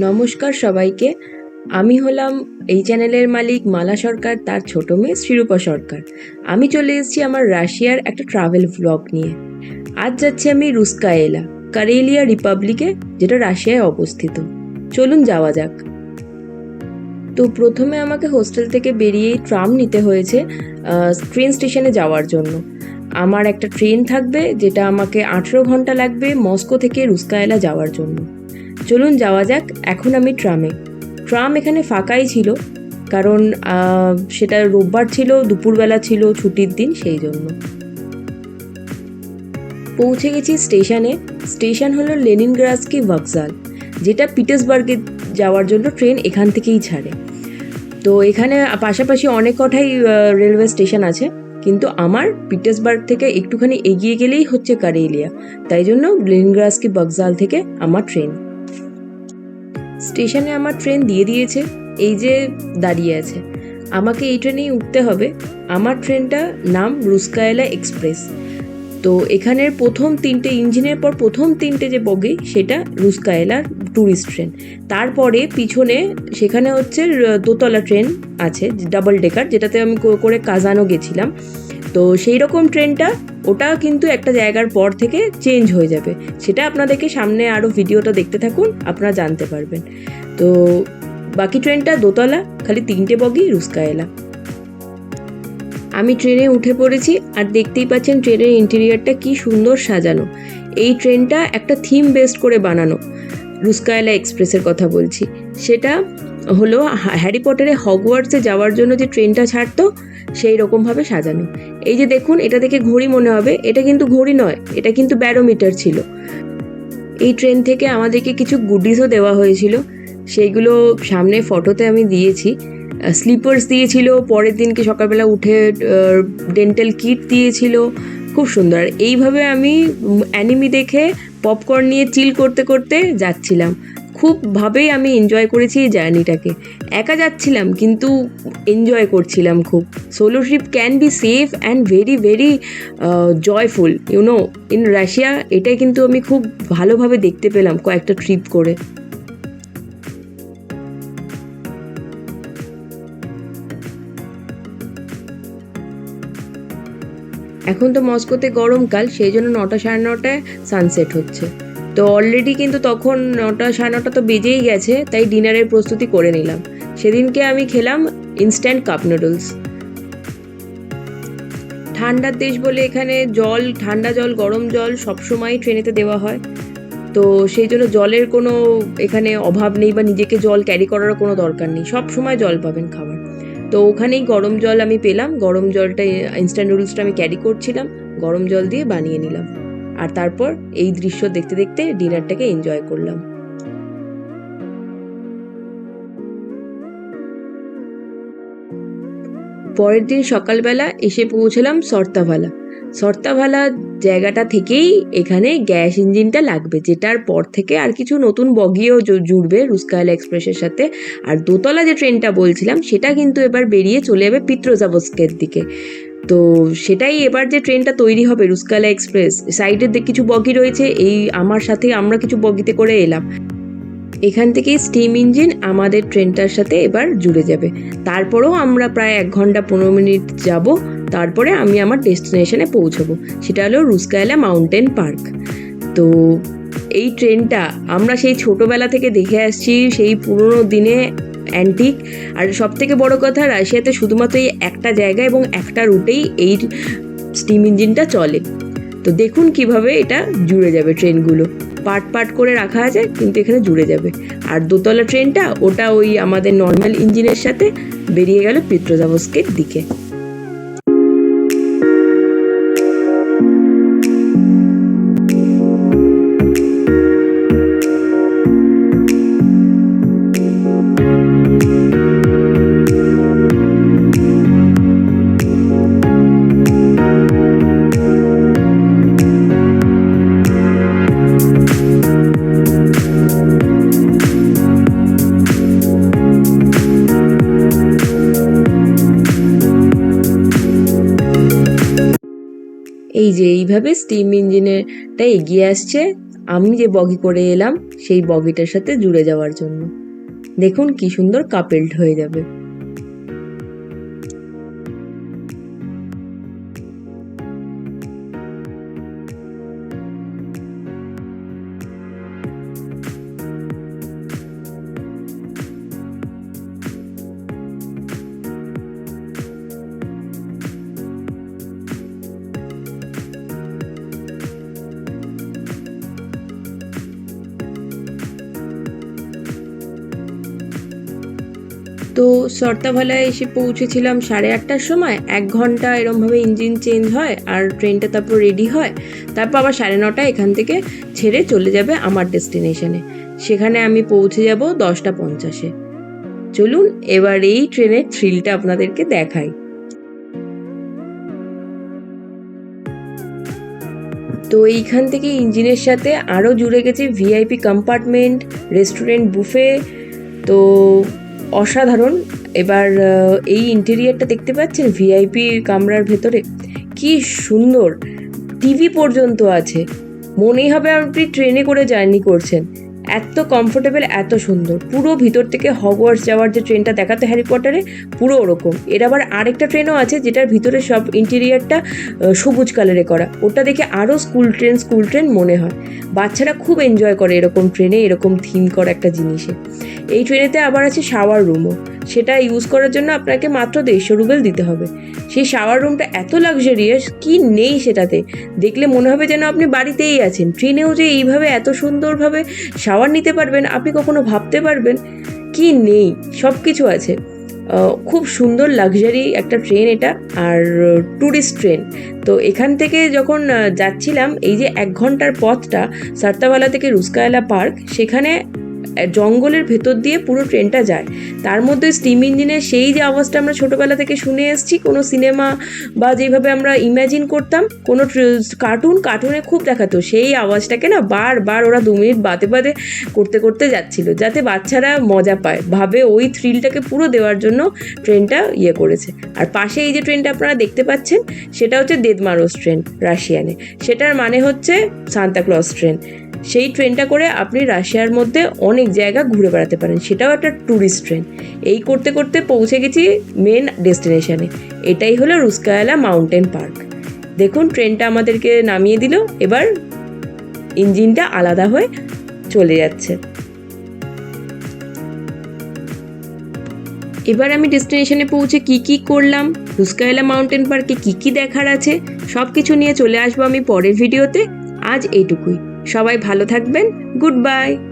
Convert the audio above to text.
নমস্কার সবাইকে। আমি হলাম এই চ্যানেলের মালিক মালা সরকার, তার ছোট মেয়ে শ্রীরূপা সরকার। আমি চলে এসেছি আমার রাশিয়ার একটা ট্রাভেল ব্লগ নিয়ে। আজ যাচ্ছি আমি রুস্কায়েলা, কারেলিয়া রিপাবলিকে, যেটা রাশিয়ায় অবস্থিত। চলুন যাওয়া যাক। তো প্রথমে আমাকে হোস্টেল থেকে বেরিয়েই ট্রাম নিতে হয়েছে ট্রেন স্টেশনে যাওয়ার জন্য। আমার একটা ট্রেন থাকবে, যেটা আমাকে আঠেরো ঘণ্টা লাগবে মস্কো থেকে রুস্কায়েলা যাওয়ার জন্য। চলুন যাওয়া যাক, এখন আমি ট্রামে। ট্রাম এখানে ফাঁকাই ছিল, কারণ সেটা রোববার ছিল, দুপুরবেলা ছিল, ছুটির দিন, সেই জন্য। পৌঁছে গেছি স্টেশনে। স্টেশন হলো লেনিনগ্রাসকি ভক্সাল যেটা পিটার্সবার্গে যাওয়ার জন্য ট্রেন এখান থেকেই ছাড়ে। তো এখানে পাশাপাশি অনেক কটাই রেলওয়ে স্টেশন আছে, কিন্তু আমার পিটার্সবার্গ থেকে একটুখানি এগিয়ে গেলেই হচ্ছে কারেলিয়া তাই জন্য লেনিনগ্রাসকি বক্সাল থেকে আমার ট্রেন। স্টেশনে আমার ট্রেন দিয়ে দিয়েছে, এই যে দাঁড়িয়ে আছে। আমাকে এই ট্রেনেই উঠতে হবে। আমার ট্রেনটা নাম রুস্কায়েলা এক্সপ্রেস। তো এখানের প্রথম তিনটে ইঞ্জিনের পর প্রথম তিনটে যে বগি, সেটা রুস্কায়েলার ট্যুরিস্ট ট্রেন। তারপরে পিছনে সেখানে হচ্ছে দোতলা ট্রেন আছে, ডাবল ডেকার, যেটাতে আমি করে কাজানো গেছিলাম। তো সেই রকম ট্রেনটা ওটা কিন্তু একটা জায়গার পর থেকে চেঞ্জ হয়ে যাবে। সেটা আপনাদেরকে সামনে আরও ভিডিওটা দেখতে থাকুন, আপনারা জানতে পারবেন। তো বাকি ট্রেনটা দোতলা, খালি তিনটে বগি, রুস্কা রুস্কায়েলা আমি ট্রেনে উঠে পড়েছি আর দেখতেই পাচ্ছেন ট্রেনের ইন্টেরিয়ারটা কি সুন্দর সাজানো। এই ট্রেনটা একটা থিম বেসড করে বানানো। রুস্কায়লা এক্সপ্রেসের কথা বলছি। সেটা হলো হ্যারি পটারে হগওয়ার্টসে যাওয়ার জন্য যে ট্রেনটা ছাড়তো, সেই রকমভাবে সাজানো। এই যে দেখুন, এটা দেখে ঘড়ি মনে হবে। এটা কিন্তু ঘড়ি নয়, এটা কিন্তু ব্যারোমিটার ছিল। এই ট্রেন থেকে আমাদেরকে কিছু গুডিসও দেওয়া হয়েছিল। সেইগুলো সামনে ফটোতে আমি দিয়েছি। স্লিপার্স দিয়েছিল, পরের দিনকে সকালবেলা উঠে ডেন্টাল কিট দিয়েছিল। খুব সুন্দর। এইভাবে আমি অ্যানিমি দেখে পপকর্ন নিয়ে চিল করতে করতে যাচ্ছিলাম। খুবভাবেই আমি এনজয় করেছি এই জার্নিটাকে একা যাচ্ছিলাম, কিন্তু এনজয় করছিলাম খুব। Solo trip can be safe and very very joyful you know in Russia এটাই কিন্তু আমি খুব ভালোভাবে দেখতে পেলাম কয়েকটা ট্রিপ করে। এখন তো মস্কোতে গরমকাল, সেই জন্য নটা সাড়ে নটায় সানসেট হচ্ছে। তো অলরেডি কিন্তু তখন নটা, সাড়ে নটা তো বেজেই গেছে, তাই ডিনারের প্রস্তুতি করে নিলাম। সেদিনকে আমি খেলাম ইনস্ট্যান্ট কাপ নুডলস ঠান্ডার দেশ বলে এখানে জল, ঠান্ডা জল, গরম জল সবসময় ট্রেনেতে দেওয়া হয়। তো সেই জন্য জলের কোনো এখানে অভাব নেই বা নিজেকে জল ক্যারি করারও কোনো দরকার নেই। সব সময় জল পাবেন খাবার। তো ওখানেই গরম জল আমি পেলাম। গরম জলটা ইনস্ট্যান্ট নুডলসটা আমি ক্যারি করছিলাম। গরম জল দিয়ে বানিয়ে নিলাম। আর তারপর এই দৃশ্য দেখতে দেখতে ডিনারটাকে এনজয় করলাম। পরের দিন সকালবেলা এসে পৌঁছলাম সর্তাভালা। সর্তাভালা জায়গাটা থেকেই এখানে গ্যাস ইঞ্জিনটা লাগবে, যেটার পর থেকে আর কিছু নতুন বগিও জুড়বে রুস্কায়লা এক্সপ্রেসের সাথে। আর দোতলা যে ট্রেনটা বলছিলাম, সেটা কিন্তু এবার বেরিয়ে চলে যাবে পিত্রজাবস্কের দিকে। তো সেটাই এবার যে ট্রেনটা তৈরি হবে রুস্কালা এক্সপ্রেস সাইডের কিছু বগি রয়েছে, এই আমার সাথে আমরা কিছু বগিতে করে এলাম। এখান থেকেই স্টিম ইঞ্জিন আমাদের ট্রেনটার সাথে এবার জুড়ে যাবে। তারপরেও আমরা প্রায় এক ঘণ্টা পনেরো মিনিট যাব, তারপরে আমি আমার ডেস্টিনেশনে পৌঁছবো। সেটা হলো রুস্কায়লা মাউন্টেন পার্ক। তো এই ট্রেনটা আমরা সেই ছোটোবেলা থেকে দেখে আসছি, সেই পুরোনো দিনে অ্যান্টিক আর সব থেকে বড়ো কথা, রাশিয়াতে শুধুমাত্র এই একটা জায়গা এবং একটা রুটেই এই স্টিম ইঞ্জিনটা চলে। তো দেখুন কীভাবে এটা জুড়ে যাবে ট্রেনগুলো পার্ট পার্ট করে রাখা আছে, কিন্তু এখানে জুড়ে যাবে। আর দোতলা ট্রেনটা ওটা ওই আমাদের নর্মাল ইঞ্জিনের সাথে বেরিয়ে গেল পিত্রজাবস্কের দিকে। এই যে এইভাবে স্টিম ইঞ্জিনেরটা এগিয়ে আসছে, আমি যে বগি করে এলাম, সেই বগিটার সাথে জুড়ে যাওয়ার জন্য। দেখুন কি সুন্দর কাপেলড হয়ে যাবে। তো সর্তাভালায় এসে পৌঁছেছিলাম সাড়ে আটটার সময়। এক ঘণ্টা এরমভাবে ইঞ্জিন চেঞ্জ হয় আর ট্রেনটা তারপর রেডি হয়। তারপর আবার সাড়ে নটায় এখান থেকে ছেড়ে চলে যাবে আমার ডেস্টিনেশনে সেখানে আমি পৌঁছে যাব দশটা পঞ্চাশে। চলুন এবার এই ট্রেনের থ্রিলটা আপনাদেরকে দেখাই। তো এইখান থেকে ইঞ্জিনের সাথে আরও জুড়ে গেছে ভিআইপি কম্পার্টমেন্ট রেস্টুরেন্ট বুফে তো অসাধারণ। এবার এই ইন্টেরিয়ারটা দেখতে পাচ্ছেন ভিআইপি কামরার ভেতরে? কি সুন্দর। টিভি পর্যন্ত আছে। মনেই হবে আপনি ট্রেনে করে জার্নি করছেন। এত কমফোর্টেবল এত সুন্দর। পুরো ভিতর থেকে হগওয়ার্স যাওয়ার যে ট্রেনটা দেখাতো হ্যারি পটারে পুরো ওরকম। এর আবার আরেকটা ট্রেনও আছে, যেটার ভিতরে সব ইন্টেরিয়ারটা সবুজ কালারে করা। ওটা দেখে আরও স্কুল ট্রেন স্কুল ট্রেন মনে হয়। বাচ্চারা খুব এনজয় করে এরকম ট্রেনে এরকম থিম করা একটা জিনিসে। এই ট্রেনেতে আবার আছে শাওয়ার রুমও সেটা ইউজ করার জন্য আপনাকে মাত্র দেড়শো রুবেল দিতে হবে। সেই শাওয়ার রুমটা এত লাক্সারিয়াস কি নেই সেটাতে? দেখলে মনে হবে যেন আপনি বাড়িতেই আছেন। ট্রেনেও যে এইভাবে এত সুন্দরভাবে শাওয়ার নিতে পারবেন, আপনি কখনো ভাবতে পারবেন? কি নেই? সব কিছু আছে খুব সুন্দর লাক্সারি একটা ট্রেন এটা, আর ট্যুরিস্ট ট্রেন তো এখান থেকে যখন যাচ্ছিলাম, এই যে এক ঘণ্টার পথটা সার্তাওয়ালা থেকে রুস্কায়লা পার্ক, সেখানে জঙ্গলের ভেতর দিয়ে পুরো ট্রেনটা যায়। তার মধ্যে স্টিম ইঞ্জিনের সেই যে আওয়াজটা আমরা ছোটোবেলা থেকে শুনে এসেছি, কোনো সিনেমা বা যেভাবে আমরা ইমাজিন করতাম, কোনো কার্টুন কার্টুনে খুব দেখাতো। সেই আওয়াজটাকে না বারবার ওরা দু মিনিট বাদে বাদে করতে করতে যাচ্ছিল, যাতে বাচ্চারা মজা পায়। ভাবে ওই থ্রিলটাকে পুরো দেওয়ার জন্য ট্রেনটা ইয়ে করেছে। আর পাশে এই যে ট্রেনটা আপনারা দেখতে পাচ্ছেন, সেটা হচ্ছে দেদমারোস ট্রেন রাশিয়ানে। সেটার মানে হচ্ছে সান্তাক্লস ট্রেন। সেই ট্রেনটা করে আপনি রাশিয়ার মধ্যে অনেক জায়গা ঘুরে বেড়াতে পারেন। সেটাও একটা ট্যুরিস্ট ট্রেন এই করতে করতে পৌঁছে গেছি মেন ডেস্টিনেশনে এটাই হলো রুস্কায়ালা মাউন্টেন পার্ক দেখুন, ট্রেনটা আমাদেরকে নামিয়ে দিল। এবার ইঞ্জিনটা আলাদা হয়ে চলে যাচ্ছে। এবার আমি ডেস্টিনেশনে পৌঁছে কি কি করলাম? রুস্কায়লা মাউন্টেন পার্কে কি কি দেখার আছে? সব কিছু নিয়ে চলে আসব আমি পরের ভিডিওতে আজ এইটুকুই। সবাই ভালো থাকবেন গুড বাই।